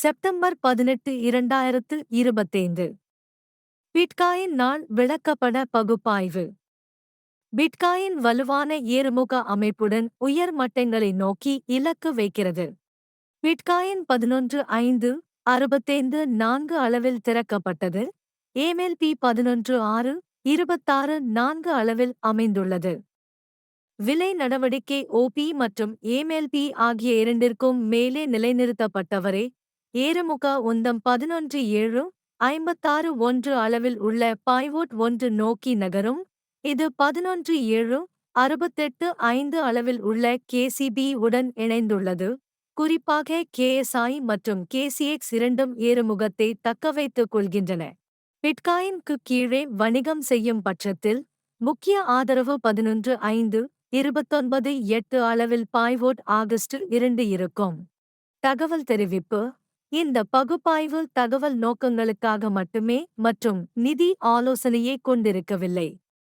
September பதினெட்டு இரண்டாயிரத்து இருபத்தைந்து. பிட்காயின் நாள் விளக்கப்பட பகுப்பாய்வு. பிட்காயின் வலுவான ஏறுமுக அமைப்புடன் உயர் மட்டங்களை நோக்கி இலக்கு வைக்கிறது. பிட்காயின் பதினொன்று ஐந்து அறுபத்தைந்து நான்கு அளவில் திறக்கப்பட்டது. ஏமெல்பி பதினொன்று ஆறு இருபத்தாறு நான்கு அளவில் அமைந்துள்ளது. விலை நடவடிக்கை ஓபி மற்றும் ஏமெல்பி ஆகிய இரண்டிற்கும் மேலே நிலைநிறுத்தப்பட்டவரே ஏறுமுக உந்தம் பதினொன்று ஏழு ஐம்பத்தாறு ஒன்று அளவில் உள்ள பாய்வோட் ஒன்று நோக்கி நகரும். இது பதினொன்று ஏழு அறுபத்தெட்டு ஐந்து அளவில் உள்ள கேசிபி உடன் இணைந்துள்ளது. குறிப்பாக கேஎஸ்ஐ மற்றும் கேசிஎக்ஸ் இரண்டும் ஏறுமுகத்தை தக்கவைத்துக் கொள்கின்றன. பிட்காயின்க்கு கீழே வணிகம் செய்யும் பட்சத்தில் முக்கிய ஆதரவு பதினொன்று ஐந்து இருபத்தொன்பது எட்டு அளவில் பாய்வோட் ஆகஸ்ட் இரண்டு இருக்கும். தகவல் தெரிவிப்பு இந்த பகுப்பாய்வு தகவல் நோக்கங்களுக்காக மட்டுமே மற்றும் நிதி ஆலோசனையை கொண்டிருக்கவில்லை.